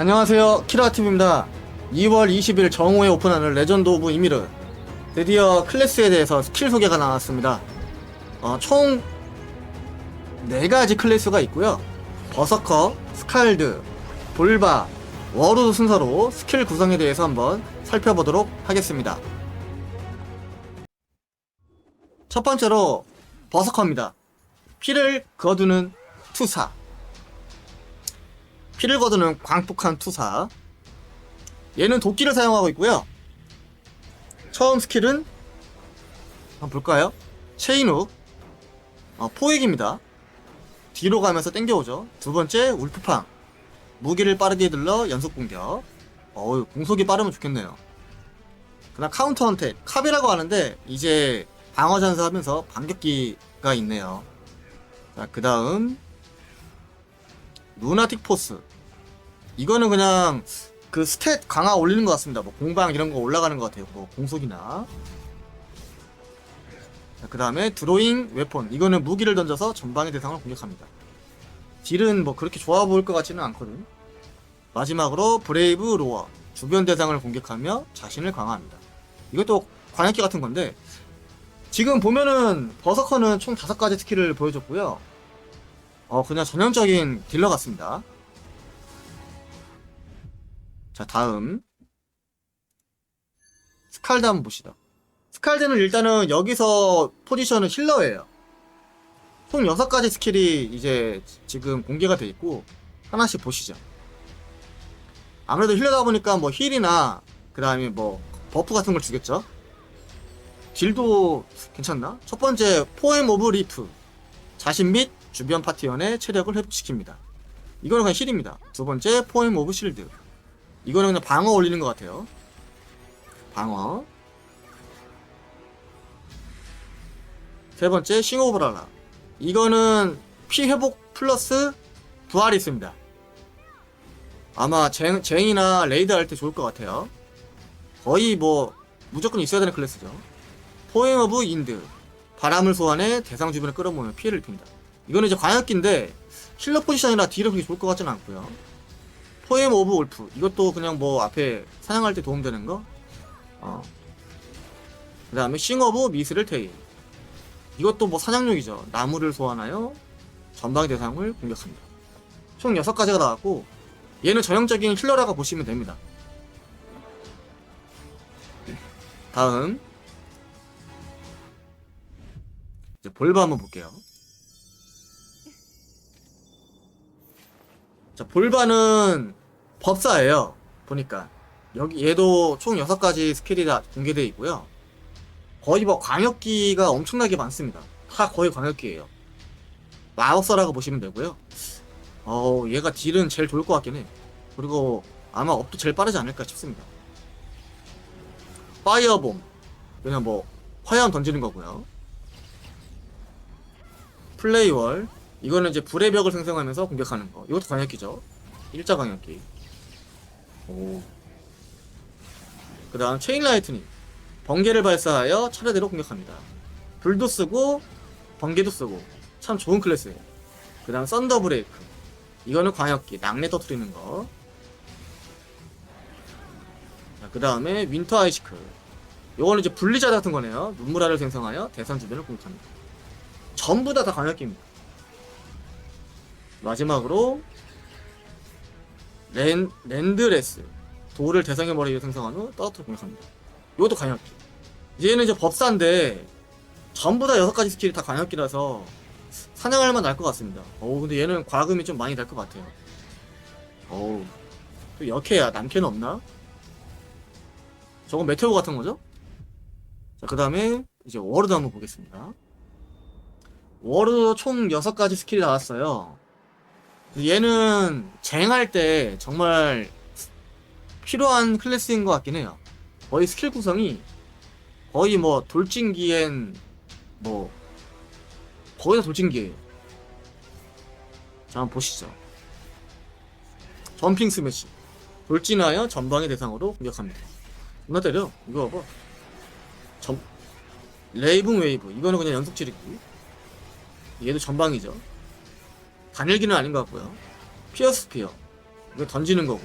안녕하세요. 키라TV입니다. 2월 20일 정오에 오픈하는 레전드 오브 이미르. 드디어 클래스에 대해서 스킬 소개가 나왔습니다. 어, 총 4가지 클래스가 있고요. 버서커, 스칼드, 볼바, 워루드 순서로 스킬 구성에 대해서 한번 살펴보도록 하겠습니다. 첫 번째로 버서커입니다. 피를 거두는 투사 피를 거두는 광폭한 투사. 얘는 도끼를 사용하고 있고요. 처음 스킬은 한번 볼까요? 체인훅 어, 포획입니다. 뒤로 가면서 땡겨오죠. 두 번째 울프팡 무기를 빠르게 들러 연속 공격. 어우 공속이 빠르면 좋겠네요. 그다음 카운터 헌택 카비라고 하는데 이제 방어 전사하면서 반격기가 있네요. 자 그 다음 루나틱 포스 이거는 그냥 그 스탯 강화 올리는 것 같습니다. 뭐 공방 이런 거 올라가는 것 같아요. 뭐 공속이나. 그 다음에 드로잉 웨폰. 이거는 무기를 던져서 전방의 대상을 공격합니다. 딜은 뭐 그렇게 좋아 보일 것 같지는 않거든. 마지막으로 브레이브 로어. 주변 대상을 공격하며 자신을 강화합니다. 이것도 관약기 같은 건데 지금 보면은 버서커는 총 다섯 가지 스킬을 보여줬고요. 어 그냥 전형적인 딜러 같습니다. 자, 다음. 스칼드 한번 봅시다. 스칼드는 일단은 여기서 포지션은 힐러예요. 총 6가지 스킬이 이제 지금 공개가 돼 있고, 하나씩 보시죠. 아무래도 힐러다 보니까 뭐 힐이나, 그 다음에 뭐, 버프 같은 걸 주겠죠? 딜도 괜찮나? 첫 번째, 포엠 오브 리프. 자신 및 주변 파티원의 체력을 회복시킵니다. 이거는 그냥 힐입니다. 두 번째, 포엠 오브 실드. 이거는 그냥 방어 올리는 것 같아요. 방어. 세 번째, 싱오브라라. 이거는 피 회복 플러스 부활이 있습니다. 아마 쟁, 쟁이나 레이드 할 때 좋을 것 같아요. 거의 뭐, 무조건 있어야 되는 클래스죠. 포엠 오브 인드. 바람을 소환해 대상 주변을 끌어모으며 피해를 입힙니다. 이거는 이제 광역기인데, 힐러 포지션이라 딜은 그렇게 좋을 것 같지는 않고요. 포엠 오브 올프 이것도 그냥 뭐 앞에 사냥할 때 도움되는 거. 어. 그 다음에 싱 오브 미스를 테일. 이것도 뭐 사냥용이죠. 나무를 소환하여 전방의 대상을 공격합니다. 총 6가지가 나왔고 얘는 전형적인 힐러라고 보시면 됩니다. 다음 이제 볼바 한번 볼게요. 자, 볼바는 법사예요. 보니까. 여기 얘도 총 6가지 스킬이 다 공개되어 있고요. 거의 뭐 광역기가 엄청나게 많습니다. 다 거의 광역기예요. 마법사라고 보시면 되고요. 어, 얘가 딜은 제일 좋을 것 같긴 해. 그리고 아마 업도 제일 빠르지 않을까 싶습니다. 파이어봄. 그냥 뭐 화염 던지는 거고요. 플레이월. 이거는 이제 불의 벽을 생성하면서 공격하는 거. 이것도 광역기죠. 일자 광역기. 오. 그 다음 체인 라이트닝. 번개를 발사하여 차례대로 공격합니다. 불도 쓰고 번개도 쓰고 참 좋은 클래스예요. 그 다음 썬더 브레이크. 이거는 광역기, 낙뢰 터트리는 거. 그 다음에 윈터 아이시크. 요거는 이제 분리자 같은 거네요. 눈물알을 생성하여 대상 주변을 공격합니다. 전부 다 다 광역기입니다. 마지막으로 랜, 랜드레스 돌을 대상의 머리에 생성한 후 떨어뜨려 공격합니다. 이것도 광역기. 얘는 이제 법사인데 전부 다 여섯 가지 스킬이 다 광역기라서 사냥할 만 날 것 같습니다. 어우 근데 얘는 과금이 좀 많이 될것 같아요. 어우 또 역해야 남캐는 없나? 저건 메테오 같은 거죠? 자 그 다음에 이제 워르드 한번 보겠습니다. 워르드 총 6가지 스킬이 나왔어요. 얘는 쟁할 때 정말 필요한 클래스인 것 같긴 해요. 거의 스킬 구성이 거의 뭐 돌진기엔 뭐 거의 다 돌진기예요. 자 한번 보시죠. 점핑 스매시 돌진하여 전방의 대상으로 공격합니다. 존나 때려 이거 봐봐. 점 레이븐 웨이브 이거는 그냥 연속 찌르기 얘도 전방이죠. 단일기는 아닌 것 같고요. 피어 스 피어 이거 던지는 거고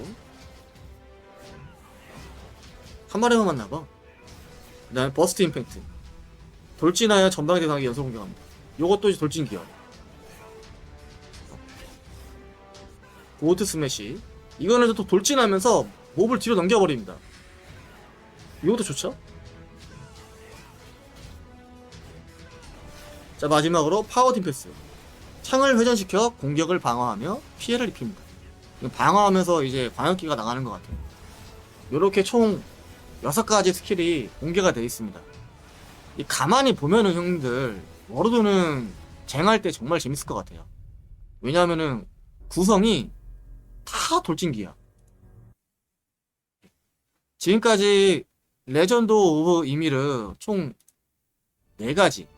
한 마리만 만나봐. 그 다음에 버스트 임팩트. 돌진하여 전방에 대상하게 연속 공격합니다. 요것도 이제 돌진 기어. 보트 스매시. 이거는 또 돌진하면서 몹을 뒤로 넘겨버립니다. 이것도 좋죠? 자 마지막으로 파워 딤패스. 창을 회전시켜 공격을 방어하며 피해를 입힙니다. 방어하면서 이제 광역기가 나가는 것 같아요. 요렇게 총 6가지 스킬이 공개가 되어 있습니다. 이 가만히 보면은 형님들 워로드는 쟁할 때 정말 재밌을 것 같아요. 왜냐하면은 구성이 다 돌진기야. 지금까지 레전드 오브 이미르 총 4가지 어,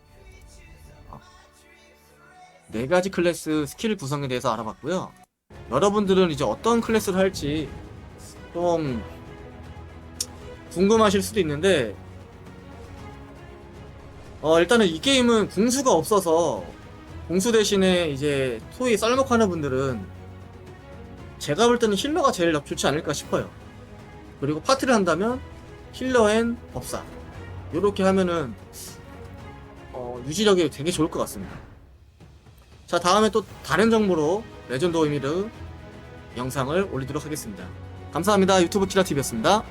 4가지 클래스 스킬 구성에 대해서 알아봤고요. 여러분들은 이제 어떤 클래스를 할지 좀 궁금하실 수도 있는데 어 일단은 이 게임은 궁수가 없어서 궁수 대신에 이제 소위 쌀먹하는 분들은 제가 볼 때는 힐러가 제일 좋지 않을까 싶어요. 그리고 파티를 한다면 힐러 앤 법사 이렇게 하면은 어, 유지력이 되게 좋을 것 같습니다. 자 다음에 또 다른 정보로 레전드 오미르 영상을 올리도록 하겠습니다. 감사합니다. 유튜브 키라TV였습니다.